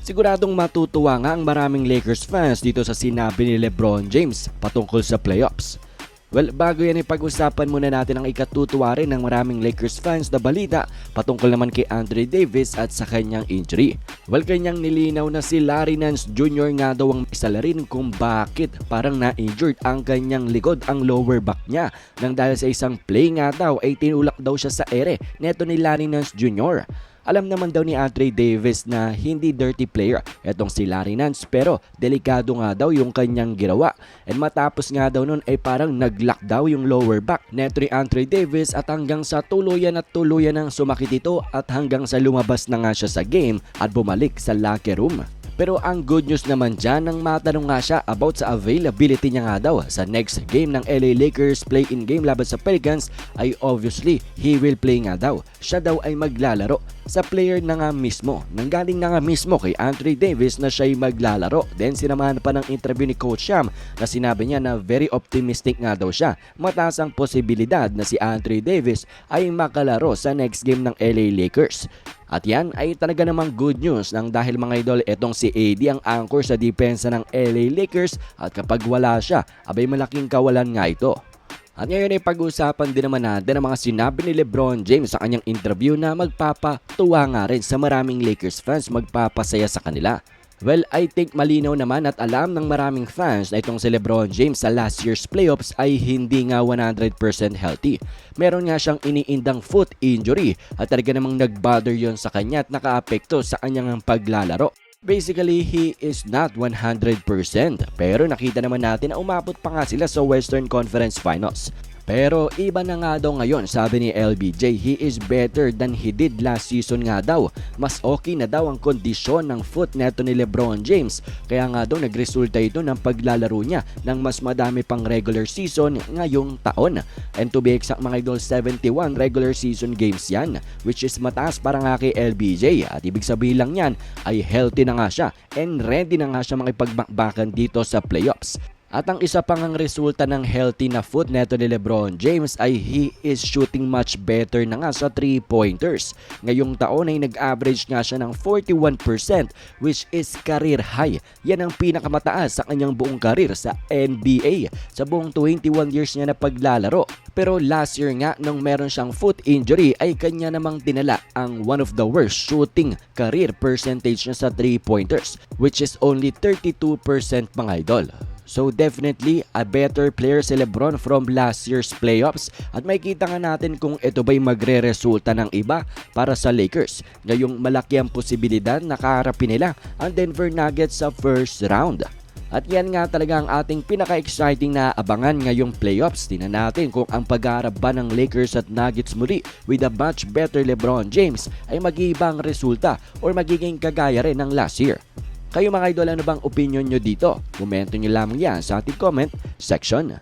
Siguradong matutuwa nga ang maraming Lakers fans dito sa sinabi ni Lebron James patungkol sa playoffs. Well, bago yan ipag-usapan muna natin ang ikatutuwa rin ng maraming Lakers fans na balita patungkol naman kay Andre Davis at sa kanyang injury. Well, kanyang nilinaw na si Larry Nance Jr. nga daw ang isa rin kung bakit parang na-injured ang kanyang likod, ang lower back niya. Nang dahil sa isang play nga daw ay tinulak daw siya sa ere neto ni Larry Nance Jr. Alam naman daw ni Andre Davis na hindi dirty player etong si Larry Nance pero delikado nga daw yung kanyang ginawa. And matapos nga daw nun ay parang nag-lock daw yung lower back neto ni Andre Davis at hanggang sa tuluyan at tuluyan ng sumakit ito at hanggang sa lumabas na nga siya sa game at bumalik sa locker room. Pero ang good news naman dyan nang matanong nga siya about sa availability niya nga daw sa next game ng LA Lakers play-in game laban sa Pelicans ay obviously he will play nga daw. Siya daw ay maglalaro sa player na nga mismo. Nanggaling na nga mismo kay Anthony Davis na siya'y maglalaro. Then sinamahan pa ng interview ni Coach Sham na sinabi niya na very optimistic nga daw siya. Mataas ang posibilidad na si Anthony Davis ay makalaro sa next game ng LA Lakers. At yan ay talaga namang good news nang dahil mga idol etong si AD ang anchor sa depensa ng LA Lakers at kapag wala siya, abay malaking kawalan nga ito. At ngayon ay pag-uusapan din naman natin ang mga sinabi ni Lebron James sa kanyang interview na magpapatuwa nga rin sa maraming Lakers fans magpapasaya sa kanila. Well, I think malinaw naman at alam ng maraming fans na itong si Lebron James sa last year's playoffs ay hindi nga 100% healthy. Meron nga siyang iniindang foot injury at talaga namang nag-bother yon sa kanya at nakaapekto sa kanyang paglalaro. Basically, he is not 100% pero nakita naman natin na umabot pa nga sila sa Western Conference Finals. Pero iba na nga daw ngayon, sabi ni LBJ, he is better than he did last season nga daw. Mas okay na daw ang kondisyon ng foot neto ni Lebron James. Kaya nga daw nagresulta ito ng paglalaro niya ng mas madami pang regular season ngayong taon. And to be exact mga idol, 71 regular season games yan, which is mataas para nga kay LBJ. At ibig sabihin lang yan ay healthy na nga siya and ready na nga siya makipagbakbakan dito sa playoffs. At ang isa pang ang resulta ng healthy na foot neto ni Lebron James ay he is shooting much better na nga sa 3-pointers. Ngayong taon ay nag-average nga siya ng 41% which is career high. Yan ang pinakamataas sa kanyang buong karir sa NBA sa buong 21 years niya na paglalaro. Pero last year nga nung meron siyang foot injury ay kanya namang dinala ang one of the worst shooting career percentage niya sa 3-pointers which is only 32% mga idol. So definitely a better player si Lebron from last year's playoffs at makikita nga natin kung ito ba'y magre-resulta ng iba para sa Lakers. Ngayong malaki ang posibilidad na kaharapin nila ang Denver Nuggets sa first round. At yan nga talaga ang ating pinaka-exciting na abangan ngayong playoffs. Tingnan natin kung ang pag ba ng Lakers at Nuggets muli with a much better LeBron James ay mag-iibang resulta or magiging kagaya rin ng last year. Kayo mga idol, ano bang opinion nyo dito? Komento nyo lamang yan sa ating comment section.